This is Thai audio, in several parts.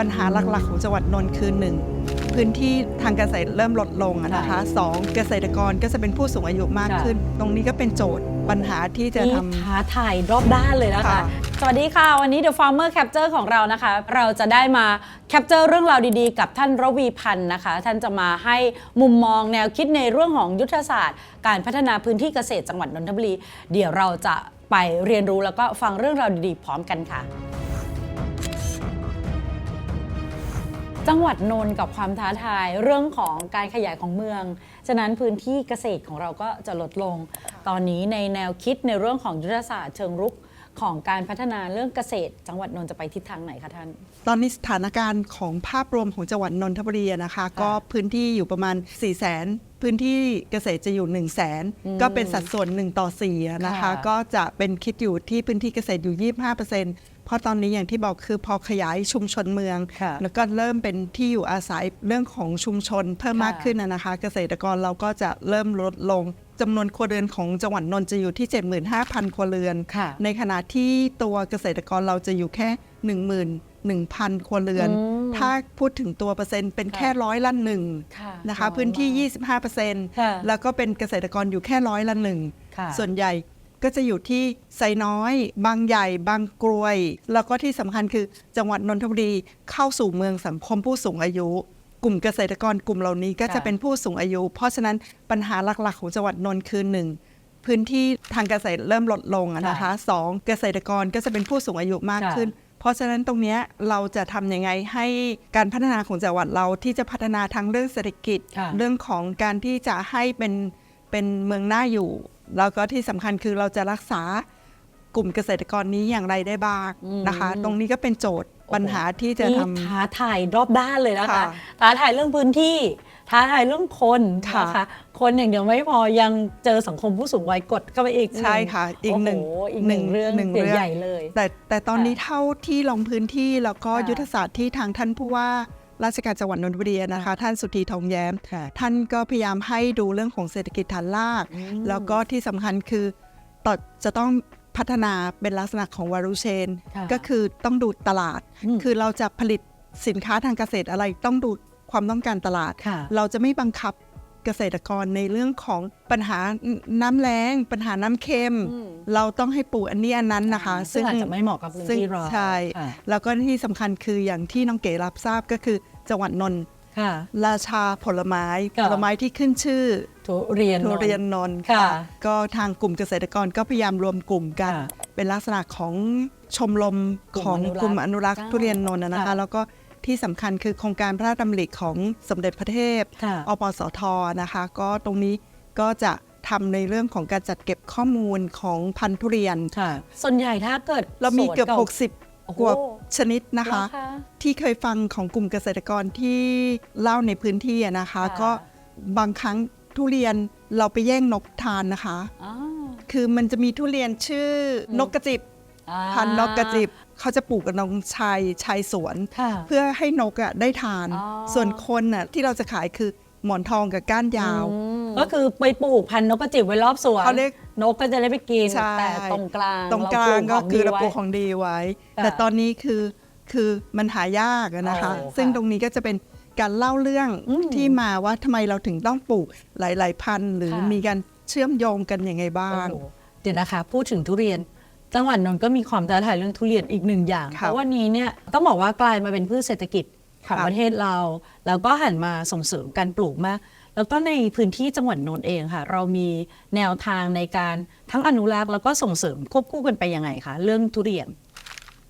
ปัญหาหลักๆ ของจังหวัดนนท์คือหนึ่งพื้นที่ทางเกษตรเริ่มลดลงอะนะคะสองเกษตรกรก็จะเป็นผู้สูงอายุมากค่ะขึ้น ตรงนี้ก็เป็นโจทย์ปัญหาที่จะนี่ทำท้าทายรอบด้านเลยนะคะค่ะสวัสดีค่ะ วันนี้ The Farmer Capture ของเรานะคะ เราจะได้มาแคปเจอร์เรื่องราวดีๆ กับท่านระวีพันธ์นะคะ ท่านจะมาให้มุมมองแนวคิดในเรื่องของยุทธศาสตร์ การพัฒนาพื้นที่เกษตรจังหวัดนนทบุรี เดี๋ยวเราจะไปเรียนรู้แล้วก็ฟังเรื่องราวดีๆ พร้อมกันค่ะ จังหวัดนนท์กับความท้าทายเรื่องของการขยายของเมือง ฉะนั้นพื้นที่เกษตรของเราก็จะลดลง ตอนนี้ในแนวคิดในเรื่องของยุทธศาสตร์เชิงรุกของการพัฒนาเรื่องเกษตร จังหวัดนนท์จะไปทิศทางไหนคะท่าน ตอนนี้สถานการณ์ของภาพรวมของจังหวัดนนทบุรีอะนะคะ ก็พื้นที่อยู่ประมาณ 4 0 0แสนพื้นที่เกษตรจะอยู่ 1 0 0 0 0แสนก็เป็นสัดส่วน 1 ต่อ4อะนะคะค่ะก็จะเป็นคิดอยู่ที่พื้นที่เกษตรอยู่ 25เพราะตอนนี้อย่างที่บอกคือพอขยายชุมชนเมือง ค่ะแล้วก็เริ่มเป็นที่อยู่อาศัยเรื่องของชุมชนเพิ่มค่ะมากขึ้นอะนะคะ เกษตรกรเราก็จะเริ่มลดลงจำนวนครัวเรือนของจังหวัดนนท์จะอยู่ที่ 75,000 ครัวเรือน ค่ะ ในขณะที่ตัวเกษตรกรเราจะอยู่แค่ 11,000 ครัวเรือน อืมถ้าพูดถึงตัวเปอร์เซ็นต์เป็นแค่ร้อยละหนึ่งค่ะนะคะน้อยพื้นที่มาก25%ค่ะแล้วก็เป็นเกษตรกรอยู่แค่ร้อยละหนึ่ง ค่ะ ส่วนใหญ่ ก็จะอยู่ที่ไซน้อย บางใหญ่ บางกรวย แล้วก็ที่สำคัญคือจังหวัดนนทบุรีเข้าสู่เมืองสังคมผู้สูงอายุ กลุ่มเกษตรกรกลุ่มเหล่านี้ก็จะค่ะเป็นผู้สูงอายุ เพราะฉะนั้นปัญหาหลักๆ ของจังหวัดนนท์คือหนึ่งพื้นที่ทางเกษตรเริ่มลดลงอะนะคะสองเกษตรกรก็จะเป็นผู้สูงอายุมากค่ะขึ้น เพราะฉะนั้นตรงเนี้ยเราจะทำยังไงให้การพัฒนาของจังหวัดเราที่จะพัฒนาทั้งเรื่องเศรษฐกิจค่ะเรื่องของการที่จะให้เป็นเป็นเมืองน่าอยู่ แล้วก็ที่สำคัญคือเราจะรักษากลุ่มเกษตรกรนี้อย่างไรได้บ้างนะคะ ตรงนี้ก็เป็นโจทย์ปัญหาที่จะนี่ทำท้าทายรอบด้านเลยนะคะค่ะท้าทายเรื่องพื้นที่ ท้าทายเรื่องคนค่ะนะคะคนอย่างเดียวไม่พอยังเจอสังคมผู้สูงวัยกดเข้าไปอีกใช่ค่ะ อีกหนึ่งโโอีกหนึ่งเรื่องหนึ่งเรื่องใหญ่ๆเลย แต่แต่ตอนนี้ค่ะเท่าที่ลงพื้นที่แล้วก็ค่ะยุทธศาสตร์ที่ทางท่านผู้ว่า ราชการจังหวัดนนทบุรีนะคะ ท่านสุธีทองแย้มค่ะท่านก็พยายามให้ดูเรื่องของเศรษฐกิจฐานรากอืมแล้วก็ที่สำคัญคือต่อจะต้องพัฒนาเป็นลักษณะของวารุเชนค่ะก็คือต้องดูตลาดอืมคือเราจะผลิตสินค้าทางเกษตรอะไรต้องดูความต้องการตลาดค่ะเราจะไม่บังคับ เกษตรกรในเรื่องของปัญหาน้ำแล้ง ปัญหาน้ำเค็มอืมเราต้องให้ปลูกอันนี้อันนั้นนะคะ ซึ่งอาจจะไม่เหมาะกับพื้นซึ่งที่เราใช่ค่ะแล้วก็ที่สำคัญคืออย่างที่น้องเก๋รับทราบก็คือจังหวัดนนท์ค่ะราชาผลไม้ค่ะผลไม้ที่ขึ้นชื่อทุเรียนทุเรียนนนท์ค่ะ ก็ทางกลุ่มเกษตรกรก็พยายามรวมกลุ่มกันค่ะเป็นลักษณะของชมรมกลุ่มของอนุรักษ์กลุ่มอนุรักษ์ค่ะทุเรียนนนท์นะค่ะคะแล้วก็ ที่สำคัญคือโครงการพระราชดำริของสมเด็จพระเทพค่ะอปสทนะคะ ก็ตรงนี้ก็จะทำในเรื่องของการจัดเก็บข้อมูลของพันธุ์ทุเรียน ค่ะ ส่วนใหญ่ถ้าเกิดเรามีเกือบ สวน โอ้โห60กว่าชนิดนะคะ เหรอคะที่เคยฟังของกลุ่มเกษตรกรที่เล่าในพื้นที่อะนะคะ ค่ะ ก็บางครั้งทุเรียนเราไปแย่งนกทานนะคะอ๋อ คือมันจะมีทุเรียนชื่ออมนกกระจิบอ่า พันธุ์นกกระจิบเขาจะปลูกกับนงชายชายสวนค่ะเพื่อให้นกอะได้ทานอ๋อส่วนคนน่ะที่เราจะขายคือหมอนทองกับก้านยาวอืมก็คือไปปลูกพันธุ์นกกระจิบไว้รอบสวนเขาเรียกนกก็จะได้ไปกินใช่แต่ตรงกลางตรงกลางก็คือเราปลูกขขององดีไว้ค่ะแต่ตอนนี้คือคือมันหายากอะนะคะโอ้ค่ะซึ่งตรงนี้ก็จะเป็นการเล่าเรื่องอืมที่มาว่าทำไมเราถึงต้องปลูกหลาย ๆ พันธุ์หรือค่ะมีการเชื่อมโยงกันยังไงบ้างโอ้โหเดี๋ยวนะคะ พูดถึงทุเรียน จังหวัดนนท์ก็มีความท้าทายเรื่องทุเรียนอีกหนึ่งอย่างค่ะเพราะวันนี้เนี่ยต้องบอกว่ากลายมาเป็นพืชเศรษฐกิจของค่ะประเทศเรา แล้วก็หันมาส่งเสริมการปลูกมาก แล้วก็ในพื้นที่จังหวัดนนท์เองค่ะ เรามีแนวทางในการทั้งอนุรักษ์แล้วก็ส่งเสริมควบคู่กันไปยังไงคะเรื่องทุเรียน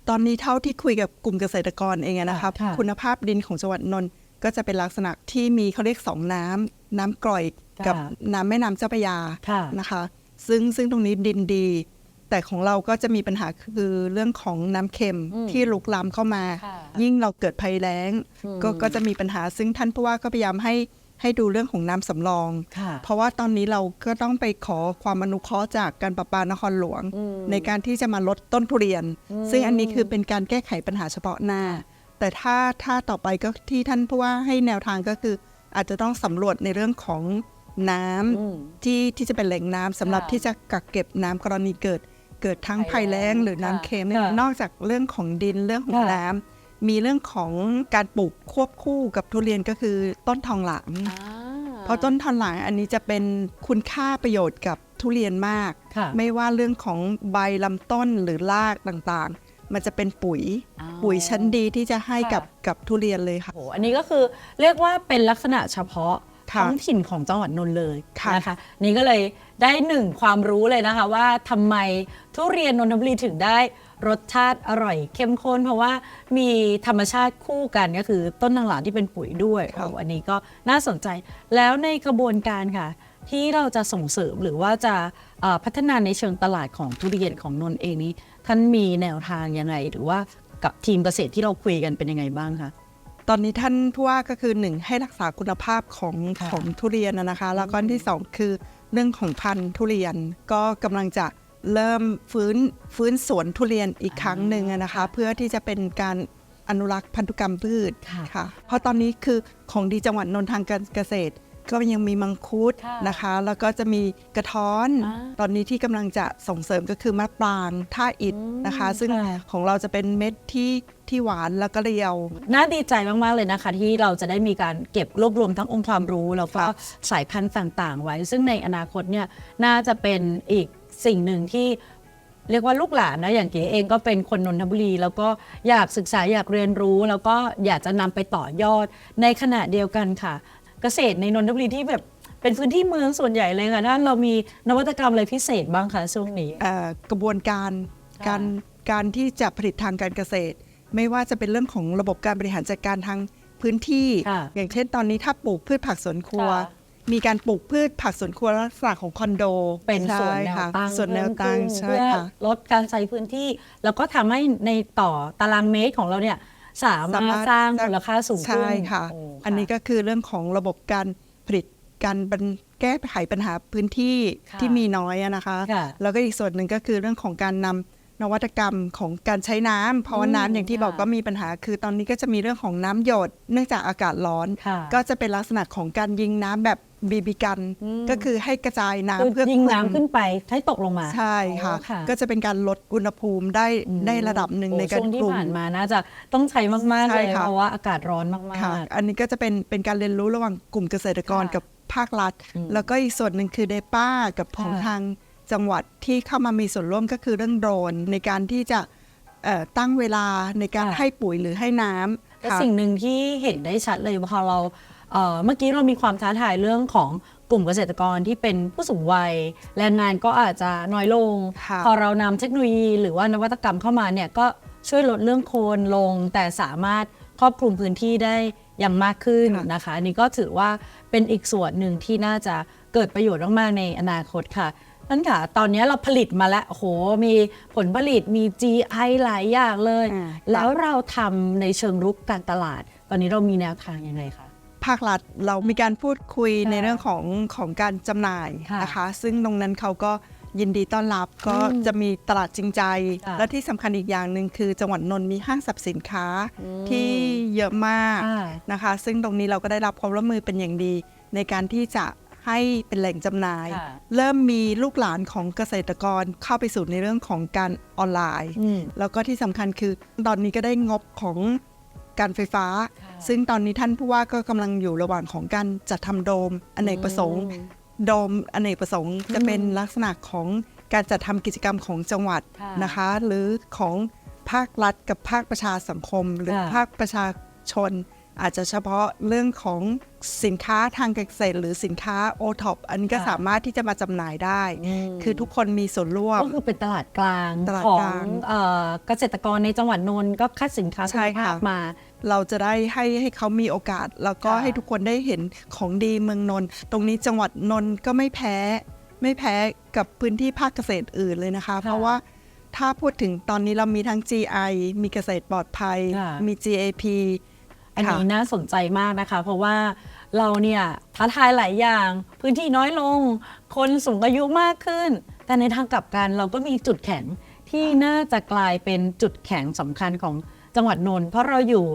ตอนนี้เท่าที่คุยกับกลุ่มเกษตรกรเองอะนะคะค่ะคุณภาพดินของจังหวัดนนท์ก็จะเป็นลักษณะที่มีเขาเรียกสองน้ำน้ำกร่อยกับค่ะน้ำแม่น้ำเจ้าพระยาค่ะนะคะ ซึ่งซึ่งตรงนี้ดินดี แต่ของเราก็จะมีปัญหาคือเรื่องของน้ำเค็มอืมที่ลุกลามเข้ามาค่ะยิ่งเราเกิดภัยแล้งอืมก็ก็จะมีปัญหาซึ่งท่านผู้ว่าก็พยายามให้ให้ดูเรื่องของน้ำสำรองค่ะเพราะว่าตอนนี้เราก็ต้องไปขอความอนุเคราะห์จากการประปานครหลวงอืมในการที่จะมาลดต้นทุเรียนอืมซึ่งอันนี้คือเป็นการแก้ไขปัญหาเฉพาะหน้า แต่ถ้าถ้าต่อไปก็ที่ท่านผู้ว่าให้แนวทางก็คือ อาจจะต้องสำรวจในเรื่องของน้ำอืมที่ที่จะเป็นแหล่งน้ำสำหรับค่ะที่จะกักเก็บน้ำกรณีเกิด เกิดทั้งภัภัยยแล้แล้งงหรือน้ำค่ะเค็มเนี่ยค่ะนอกจากเรื่องของดินเรื่องของค่ะน้ำมีเรื่องของการปลูกควบคู่กับทุเรียนก็คือต้นทองหลางเพราะต้นทองหลางอันนี้จะเป็นคุณค่าประโยชน์กับทุเรียนมากค่ะไม่ว่าเรื่องของใบลำต้นหรือรากต่างๆ มันจะเป็นปุ๋ยอ๋อปุ๋ยชั้นดีที่จะให้กับค่ะกับทุเรียนเลยค่ะโอ้โหอันนี้ก็คือเรียกว่าเป็นลักษณะเฉพาะค่ะ ท้องถิ่นของจังหวัดนนท์เลยค่ะนะคะนี่ก็เลยได้หนึ่งความรู้เลยนะคะ ว่าทำไมทุเรียนนนทบุรีถึงได้รสชาติอร่อยเข้มข้น เพราะว่ามีธรรมชาติคู่กันก็คือต้นทางหลางที่เป็นปุ๋ยด้วยครับโอ้อันนี้ก็น่าสนใจแล้วในกระบวนการค่ะ ที่เราจะส่งเสริมหรือว่าจะเอ่อพัฒนาในเชิงตลาดของทุเรียนของนนท์เองนี้ ท่านมีแนวทางยังไงหรือว่ากับทีมเกษตรที่เราคุยกันเป็นยังไงบ้างคะ ตอนนี้ท่านผู้ว่าก็คือหนึ่งให้รักษาคุณภาพของค่ะของทุเรียนนะนะคะ แล้วก็อันที่สองคือเรื่องของพันธุ์ทุเรียนก็กำลังจะเริ่มฟื้นฟื้นสวนทุเรียนอีกครั้งหนึ่งอะนะคะ เพื่อที่จะเป็นการอนุรักษ์พันธุกรรมพืชค่ะค่ะเพราะตอนนี้คือของดีจังหวัดนนทางการเกษตร ก็ยังมีมังคุดค่ะนะคะ แล้วก็จะมีกระท้อน อ่าตอนนี้ที่กำลังจะส่งเสริมก็คือมะปรางท่าอิฐนะคะ ซึ่งค่ะ ของเราจะเป็นเม็ดที่ที่หวานแล้วก็เรียว น่าดีใจมากๆเลยนะคะ ที่เราจะได้มีการเก็บรวบรวมทั้งองค์ความรู้แล้วก็ครับสายพันธุ์ต่างๆ ไว้ ซึ่งในอนาคตเนี่ยน่าจะเป็นอีกสิ่งหนึ่งที่เรียกว่าลูกหลานนะอย่างเก๋เองก็เป็นคนนนทบุรี แล้วก็อยากศึกษาอยากเรียนรู้ แล้วก็อยากจะนำไปต่อยอดในขณะเดียวกันค่ะ เกษตรในนนทบุรีที่แบบเป็นพื้นที่เมืองส่วนใหญ่เลยค่ะท่านเรามีนวัตกรรมอะไรพิเศษบ้างคะช่วงนี้ เอ่อกระบวนการค่ะ การการที่จะผลิตทางการเกษตร ไม่ว่าจะเป็นเรื่องของระบบการบริหารจัดการทางพื้นที่ ค่ะอย่างเช่นตอนนี้ถ้าปลูกพืชผักสวนครัว ค่ะมีการปลูกพืชผักสวนครัวลักษณะของคอนโดเป็นส่วนแนวใช่ค่ะตั้งส่วนแนวเพิ่ตั้งมขึ้นใช่เพื่อค่ะ ลดการใช้พื้นที่ แล้วก็ทำให้ในต่อตารางเมตรของเราเนี่ย สามารถสร้างมูลค่าสูงขึ้นใช่ค่ะโอันนี้ก็คือเรื่องของระบบการผลิตการบรรแก้ไขปัญหาพื้นที่ค่ะที่มีน้อยอะนะคะค่ะแล้วก็อีกส่วนหนึ่งก็คือเรื่องของการนำ นวัตกรรมของการใช้น้ำเพราะว่าอืมน้ำอย่างที่ค่ะบอกก็มีปัญหา คือตอนนี้ก็จะมีเรื่องของน้ำหยด เนื่องจากอากาศร้อนค่ะก็จะเป็นลักษณะของการยิงน้ำแบบบีบีกันอืมก็คือให้กระจายน้ำคือเพื่อยิงคุมน้ำขึ้นไปให้ตกลงมา ใช่ค่ะอ๋อค่ะ ก็จะเป็นการลดอุณหภูมิได้ได้ระดับหนึ่งโอ้ในการช่วงที่กลุ่มผ่านมาน่าจะต้องใช้มากๆใช่เลยค่ะเพราะว่าอากาศร้อนมากค่ะๆอันนี้ก็จะเป็นเป็นการเรียนรู้ระหว่างกลุ่มเกษตรกรค่ะกับภาครัฐอืมแล้วก็อีกส่วนหนึ่งคือเดป้ากับของค่ะทาง จังหวัดที่เข้ามามีส่วนร่วมก็คือเรื่องโดรนในการที่จะเอ่อตั้งเวลาในการค่ะให้ปุ๋ยหรือให้น้แต่ำค่ะสิ่งหนึ่งที่เห็นได้ชัดเลยพอเราเอ่อเมื่อกี้เรามีความท้าทายเรื่องของกลุ่มเกษตรกรที่เป็นผู้สูงวัยแรงงานก็อาจจะน้อยลงค่ะพอเรานำเทคโนโลยีหรือว่านวัตกรรมเข้ามาเนี่ยก็ช่วยลดเรื่องโคลนลง แต่สามารถครอบคลุมพื้นที่ได้อย่างมากขึ้นนะคะอันนี้ก็ถือว่าเป็นอีกส่วนหนึ่งที่น่าจะเกิดประโยชน์มากๆในอนาคตค่ะ นั่นค่ะ ตอนนี้เราผลิตมาแล้วโอ้โหมีผลผลิตมี GI หลายอย่างเลย อ่า แล้วเราทำในเชิงรุกการตลาด ตอนนี้เรามีแนวทางยังไงคะ ภาครัฐเรามีการพูดคุยค่ะในเรื่องของของการจำหน่ายค่ะนะคะ ซึ่งตรงนั้นเขาก็ยินดีต้อนรับก็อืมจะมีตลาดจริงใจ ค่ะ และที่สำคัญอีกอย่างหนึ่งคือจังหวัดนนท์มีห้างสรรพสินค้าอืมที่เยอะมาก อ่า นะคะซึ่งตรงนี้เราก็ได้รับความร่วมมือเป็นอย่างดี ในการที่จะ ให้เป็นแหล่งจำหน่าย ค่ะเริ่มมีลูกหลานของเกษตรกรเข้าไปสู่ในเรื่องของการออนไลน์ อืม แล้วก็ที่สำคัญคือตอนนี้ก็ได้งบของการไฟฟ้า ค่ะ ซึ่งตอนนี้ท่านผู้ว่าก็กำลังอยู่ระหว่างของการจัดทำโดมอเนกประสงค์อืมโดมอเนกประสงค์จะเป็นลักษณะของการจัดทำกิจกรรมของจังหวัดค่ะนะคะ หรือของภาครัฐกับภาคประชาสังคม หรือค่ะ ภาคประชาชน อาจจะเฉพาะเรื่องของสินค้าทางการเกษตร หรือสินค้าโอท็อปอันนี้ก็ค่ะสามารถที่จะมาจำหน่ายได้ อืม คือทุกคนมีส่วนร่วม ก็คือเป็นตลาดกลางตลาดของกลางเอ่อเกษตรกรในจังหวัดนนท์ก็คัดสินค้าใช่คุณภาค่ะ พมา เราจะได้ให้ให้เขามีโอกาส แล้วก็ค่ะ ให้ทุกคนได้เห็นของดีเมืองนนท์ตรงนี้จังหวัดนนท์ก็ไม่แพ้ ไม่แพ้กับพื้นที่ภาคเกษตรอื่นเลยนะคะ เพราะว่าถ้าพูดถึงตอนนี้เรามีทั้ง GI มีเกษตรปลอดภัย ค่ะมี GAP อันนี้น่าสนใจมากนะคะ เพราะว่าเราเนี่ยท้าทายหลายอย่าง พื้นที่น้อยลง คนสูงอายุมากขึ้น แต่ในทางกลับกันเราก็มีจุดแข็งที่น่าจะกลายเป็นจุดแข็งสำคัญของจังหวัดนนท์เพราะเราอยู่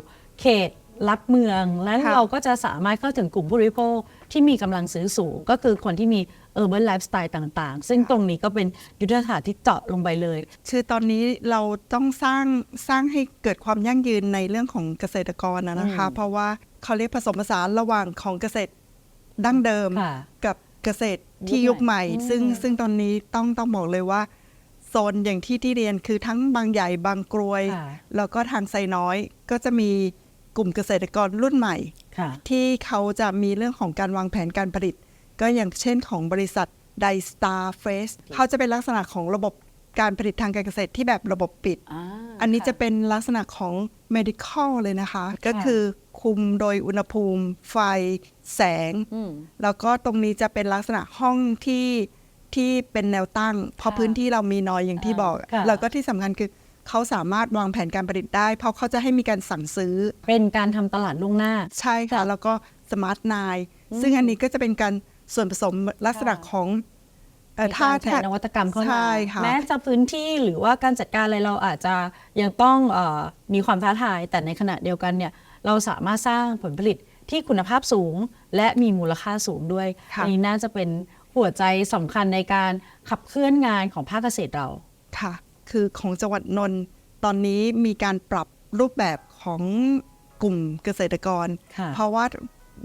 เขตรับเมือง และค่ะเราก็จะสามารถเข้าถึงกลุ่มผู้บริโภคที่มีกำลังซื้อสูงก็คือคนที่มี urban lifestyle ต่างๆ ซึ่งตรงนี้ก็เป็นยุทธศาสตร์ที่เจาะลงไปเลย คือตอนนี้เราต้องสร้างสร้างให้เกิดความยั่งยืนในเรื่องของเกษตรกรนะนะคะอืมเพราะว่าเขาเรียกผสมผสานระหว่างของเกษตรดั้งเดิมค่ะกับเกษตรที่ยุยุคคใหใหม่ม่อืมซึ่งซึ่งตอนนี้ต้องต้องบอกเลยว่าโซนอย่างที่ที่เรียนคือทั้งบางใหญ่บางกรวยค่ะแล้วแล้วก็ทางไซน้อยก็จะมีกลุ่มเกษตรกรรุ่นใหม่ค่ะที่เขาจะมีเรื่องของการวางแผนการผลิต ก็อย่างเช่นของบริษัท d i Star Face เขาจะเป็นลักษณะของระบบการผลิตทางการเกษตรที่แบบระบบปิดอ่าอันนี้ค่จะเป็นลักษณะของ medical เลยนะคะ ก็คือคุมโดยอุณหภูมิ ไฟ แสงอืมแล้วก็ตรงนี้จะเป็นลักษณะห้องที่ที่เป็นแนวตั้ง เพราะค่ะพื้นที่เรามีน้อยอย่างที่อ่าบอกค่ะแล้วก็ที่สำคัญคือเขาสามารถวางแผนการผลิตได้ เพราะเขาจะให้มีการสั่งซื้อ เป็นการทำตลาดล่วงหน้า ใช่ค่ะ แล้วก็สมาร์ทนายซึ่งอันนี้ก็จะเป็นการ ส่วนผสมลักษณะค่ะของเอ่อมีถ้าการใช้นวัตกรรมเข้ามาใช่ค่ะแม้จะพื้นที่หรือว่าการจัดการอะไรเราอาจจะยังต้องเออมีความท้าทาย แต่ในขณะเดียวกันเนี่ยเราสามารถสร้างผลผลิตที่คุณภาพสูง และมีมูลค่าสูงด้วยค่ะอันนี้น่าจะเป็นหัวใจสำคัญในการขับเคลื่อนงานของภาคเกษตรเราค่ะ คือของจังหวัดนนท์ตอนนี้มีการปรับรูปแบบของกลุ่มเกษตรกรค่ะเพราะว่า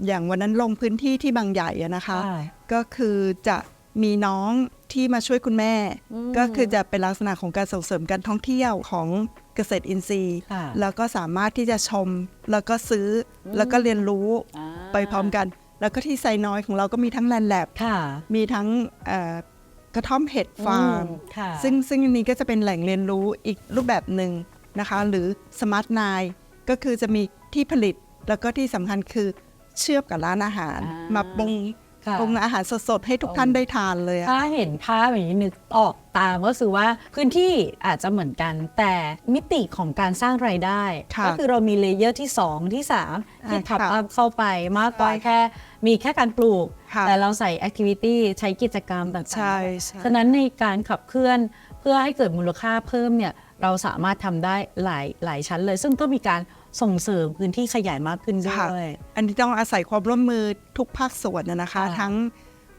อย่างวันนั้นลงพื้นที่ที่บางใหญ่อะนะคะ ใช่ ก็คือจะมีน้องที่มาช่วยคุณแม่ อืม ก็คือจะเป็นลักษณะของการส่งเสริมการท่องเที่ยวของเกษตรอินทรีย์ ค่ะ แล้วก็สามารถที่จะชมแล้วก็ซื้ออแล้วก็เรียนรู้อ่าไปพร้อมกัน แล้วก็ที่ไซน้อยของเราก็มีทั้งแลนแลบ ค่ะมีทั้งเอ่อกระท่อมเห็ดฟาร์ม อืมค่ะซึ่งซึ่งอันนี้ก็จะเป็นแหล่งเรียนรู้อีกรูปแบบหนึ่งนะคะ หรือสมาร์ทนายก็คือจะมีที่ผลิตแล้วก็ที่สำคัญคือ เชื่อมกับร้านอาหาร อ่าม มาปรุงค่ะ ปรุงอาหารสดๆให้ทุกท่านได้ทานเลยอะ ถ้าเห็นภาพอย่างนี้นึกออกตามก็คือว่าพื้นที่อาจจะเหมือนกัน แต่มิติของการสร้างรายได้ ค่ะก็คือเรามีเลเยอร์ที่ 2 ที่ 3 ที่อ่าทับค่ะอัพเข้าไปมากกว่าใช่แค่ มีแค่การปลูก ค่ะ แต่เราใส่แอคทิวิตี้ใช้กิจกรรมต่างๆ ใช่ใช่ ฉะนั้นในการขับเคลื่อนเพื่อให้เกิดมูลค่าเพิ่มเนี่ยเราสามารถทำได้หลายหลายชั้นเลย ซึ่งก็มีการ ส่งเสริมพื้นที่ขยายมากขึ้นด้ค่ะ วย อันนี้ต้องอาศัยความร่วมมือทุกภาคส่วนนะนะคะ ค่ะ ทั้ง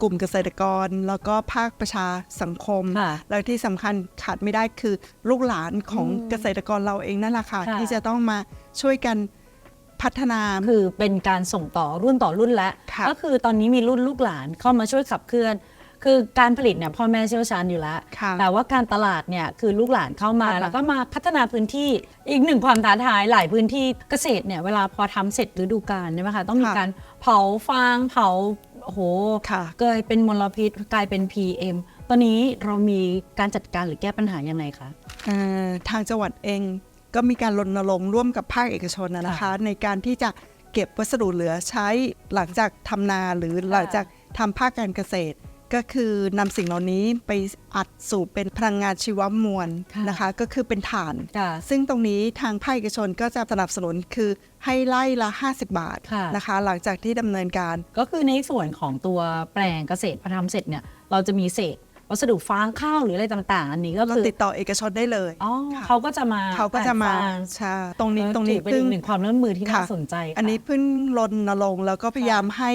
กลุ่มเกษตรกร แล้วก็ภาคประชาสังคม ค่ะ แล้วที่สำคัญขาดไม่ได้คือลูกหลานของอืมเกษตรกรเราเองนั่นแหละค่ะ ค่ะ ที่จะต้องมาช่วยกันพัฒนา คือเป็นการส่งต่อรุ่นต่อรุ่นแล้ว ค่ะ ก็คือตอนนี้มีรุ่นลูกหลานเข้ามาช่วยขับเคลื่อน คือการผลิตเนี่ยพ่อแม่เชี่ยวชาญอยู่แล้ว ค่ะแต่ว่าการตลาดเนี่ยคือลูกหลานเข้ามา ค่ะ แล้วก็มาพัฒนาพื้นที่อีกหนึ่งความท้าทายหลายพื้นที่เกษตรเนี่ยเวลาพอทำเสร็จฤดูกาลใช่ไหมคะต้องมีค่ะการเผาฟางเผาโอ้โห ค่ะ เกยเป็นมลพิษกลายเป็น PM ตอนนี้เรามีการจัดการหรือแก้ปัญหายังไงคะ เอ่อทางจังหวัดเองก็มีการรณรงค์ร่วมกับภาคเอกชนนะนะคะ ค่ะในการที่จะเก็บวัสดุเหลือใช้หลังจากทำนาหรือหลังจากทำภาคการเกษตร ก็คือนำสิ่งเหล่านี้ไปอัดสู่เป็นพลังงานชีวมวลค่ะนะคะ ก็คือเป็นถ่านค่ะซึ่งตรงนี้ทางภาคเอกชนก็จะสนับสนุนคือให้ไล่ละ 50 บาทค่ะนะคะ หลังจากที่ดำเนินการ ก็คือในส่วนของตัวแปลงเกษตรพอทำเสร็จเนี่ยเราจะมีเศษวัสดุฟางข้าวหรืออะไรต่างๆ อันนี้ก็เราคือติดต่อเอกชนได้เลยอ๋อค่ะเขาก็จะมาเขาก็จะมาอ่นฟงใช่ตรงนี้ตรงนี้ถือเป็นเพิ่อีงกหนึ่งความร่วมมือที่น่าค่ะสนใจค่ะอันนี้เพิ่งรณรงค์แล้วก็พยายามให้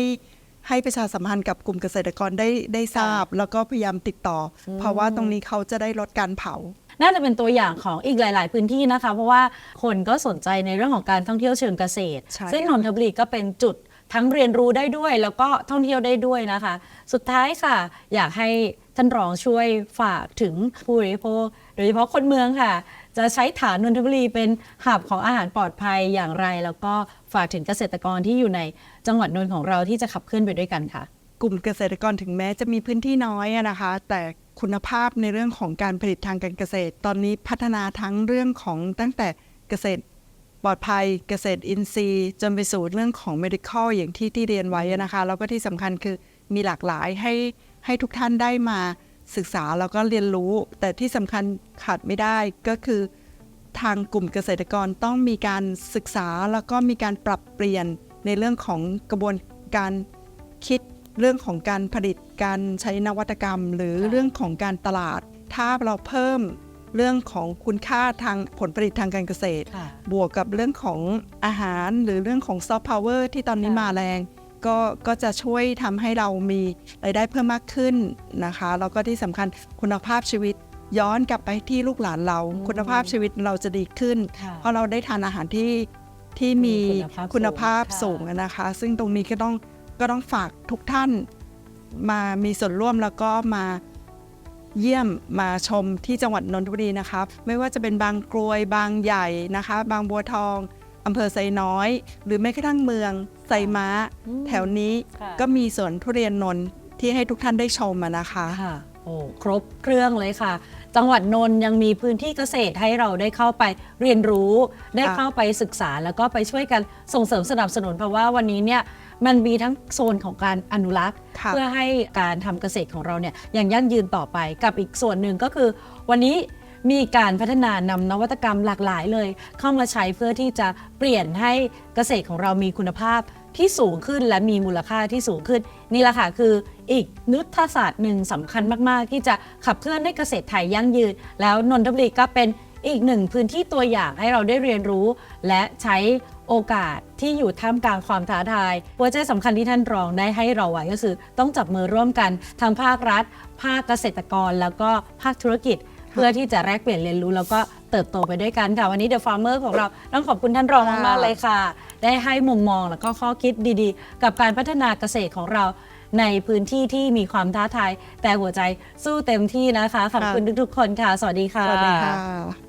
ให้ประชาสัมพันธ์กับกลุ่มเกษตรกรได้ได้ทราบ แล้วก็พยายามติดต่ออเพราะว่าตรงนี้เขาจะได้ลดการเผาน่าจะเป็นตัวอย่างของอีกหลาย ๆ พื้นที่นะคะ เพราะว่าคนก็สนใจในเรื่องของการท่องเที่ยวเชิงเกษตรใช่ซึ่งนนทบุรีก็เป็นจุดทั้งเรียนรู้ได้ด้วย แล้วก็ท่องเที่ยวได้ด้วยนะคะ สุดท้ายค่ะ อยากให้ท่านรองช่วยฝากถึงผู้บริโภคโดยเฉพาะคนเมืองค่ะ จะใช้ฐานนนทบุรีเป็นหับของอาหารปลอดภัยอย่างไร แล้วก็ฝากถึงเกษตรกรที่อยู่ใน จังหวัดนนท์ของเราที่จะขับเคลื่อนไปด้วยกันค่ะ กลุ่มเกษตรกรถึงแม้จะมีพื้นที่น้อยนะคะ แต่คุณภาพในเรื่องของการผลิตทางการเกษตร ตอนนี้พัฒนาทั้งเรื่องของตั้งแต่เกษตรปลอดภัยเกษตรอินทรีย์ จนไปสู่เรื่องของ medical อย่างที่ที่เรียนไว้นะคะแล้วก็ที่สำคัญคือมีหลากหลายให้ให้ทุกท่านได้มาศึกษาแล้วก็เรียนรู้ แต่ที่สำคัญขาดไม่ได้ก็คือทางกลุ่มเกษตรกรต้องมีการศึกษาแล้วก็มีการปรับเปลี่ยน ในเรื่องของกระบวนการคิดเรื่องของการผลิตการใช้นวัตกรรม หรือค่ะเรื่องของการตลาด ถ้าเราเพิ่มเรื่องของคุณค่าทางผลผลิตทางการเกษตรค่ะบวกกับเรื่องของอาหารหรือเรื่องของซอฟต์พาวเวอร์ที่ตอนนี้ค่ะมาแรง ก็ก็จะช่วยทำให้เรามีรายได้เพิ่มมากขึ้นนะคะ แล้วก็ที่สำคัญคุณภาพชีวิตย้อนกลับไปที่ลูกหลานเราอืมคุณภาพชีวิตเราจะดีขึ้นค่ะเพราะเราได้ทานอาหารที่ ที่มีมีคุคุณณภาภาพพสูสูงงค่ะนะคะ ซึ่งตรงนี้ก็ต้องก็ต้องฝากทุกท่านมามีส่วนร่วมแล้วก็มาเยี่ยมมาชมที่จังหวัดนนทบุรีนะคะไม่ว่าจะเป็นบางกรวยบางใหญ่นะคะ บางบัวทองอำเภอไซน้อย หรือแม้กระทั่งเมืองไซม้าอืมแถวนี้ค่ะก็มีสวนทุเรียนนนท์ที่ให้ทุกท่านได้ชมอะนะคะ ค่ะ โอ้ ครบเครื่องเลยค่ะ จังหวัดนนท์ยังมีพื้นที่เกษตรให้เราได้เข้าไปเรียนรู้ได้ค่ะเข้าไปศึกษาแล้วก็ไปช่วยกันส่งเสริมสนับสนุนเพราะว่าวันนี้เนี่ยมันมีทั้งโซนของการอนุรักษ์ค่ะเพื่อให้การทำเกษตรของเราเนี่ยยังยั่งยืนต่อไปกับอีกส่วนหนึ่งก็คือ วันนี้มีการพัฒนานำนวัตกรรมหลากหลายเลย เข้ามาใช้เพื่อที่จะเปลี่ยนให้เกษตรของเรามีคุณภาพ ที่สูงขึ้นและมีมูลค่าที่สูงขึ้น นี่แหละค่ะคืออีกนุทธศาสตร์หนึ่งสำคัญมาก ๆ ที่จะขับเคลื่อนให้เกษตรไทยยั่งยืน แล้วนนทบุรีก็เป็นอีกหนึ่งพื้นที่ตัวอย่างให้เราได้เรียนรู้ และใช้โอกาสที่อยู่ท่ามกลางความท้าทายหัวใจสำคัญที่ท่านรองได้ให้เราไว้ก็คือ ต้องจับมือร่วมกันทั้งภาครัฐ ภาคเกษตรกร แล้วก็ภาคธุรกิจ เพื่อที่จะแลกเปลี่ยนเรียนรู้แล้วก็ เติบโตไปด้วยกันค่ะ วันนี้ The Farmer ของเราต้องขอบคุณท่านรองค่ะ มากๆเลยค่ะ ได้ให้มุมมองแล้วก็ข้อคิดดีๆ กับการพัฒนาเกษตรของเราในพื้นที่ที่มีความท้าทาย แต่หัวใจสู้เต็มที่นะคะขอบคุณทุกๆคนค่ะ สวัสดีค่ะ สวัสดีค่ะ